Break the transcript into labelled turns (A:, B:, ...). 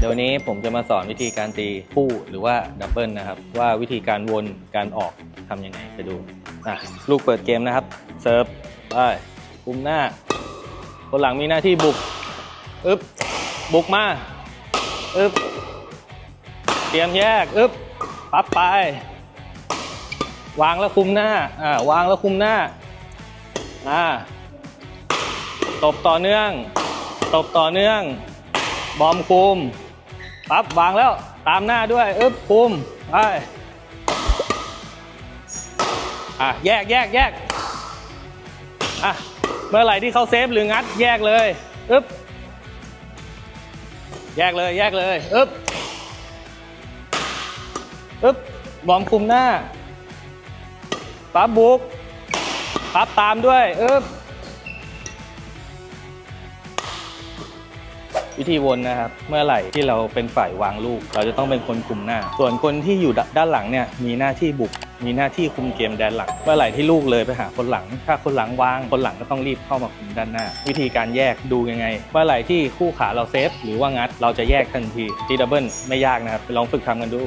A: เดี๋ยวนี้ผมจะมาสอนวิธีการตีคู่หรือว่าดับเบิลนะครับ ว่าวิธีการวนการออกทำยังไงไปดูอะลูกเปิดเกมนะครับ เซิร์ฟไปคุมหน้า คนหลังมีหน้าที่บุกอึ๊บบุกมาอึ๊บเตรียมแยกอึ๊บปั๊บไป วางแล้วคุมหน้าอ่าวางแล้วคุมหน้าอ่าตบต่อเนื่อง ตบต่อเนื่อง บอมคุม ปั๊บวางแล้วตามหน้าด้วยอึ๊บคุมไปอะแยกแยกแยกอะเมื่อไหร่ที่เขาเซฟหรืองัดแยกเลยอึ๊บแยกเลยแยกเลยอึ๊บอึ๊บบอมคุมหน้าปั๊บบุกปั๊บตามด้วยอึ๊บ วิธีวนนะครับ เมื่อไหร่ที่เราเป็นฝ่ายวางลูก เราจะต้องเป็นคนคุมหน้า ส่วนคนที่อยู่ด้านหลังเนี่ยมีหน้าที่บุก มีหน้าที่คุมเกมแดนหลัง เมื่อไหร่ที่ลูกเลยไปหาคนหลัง ถ้าคนหลังวางคนหลังก็ต้องรีบเข้ามาคุมด้านหน้า วิธีการแยกดูยังไง เมื่อไหร่ที่คู่ขาเราเซฟหรือว่างัดเราจะแยกทันทีทีดับเบิลไม่ยากนะครับไปลองฝึกทำกันดู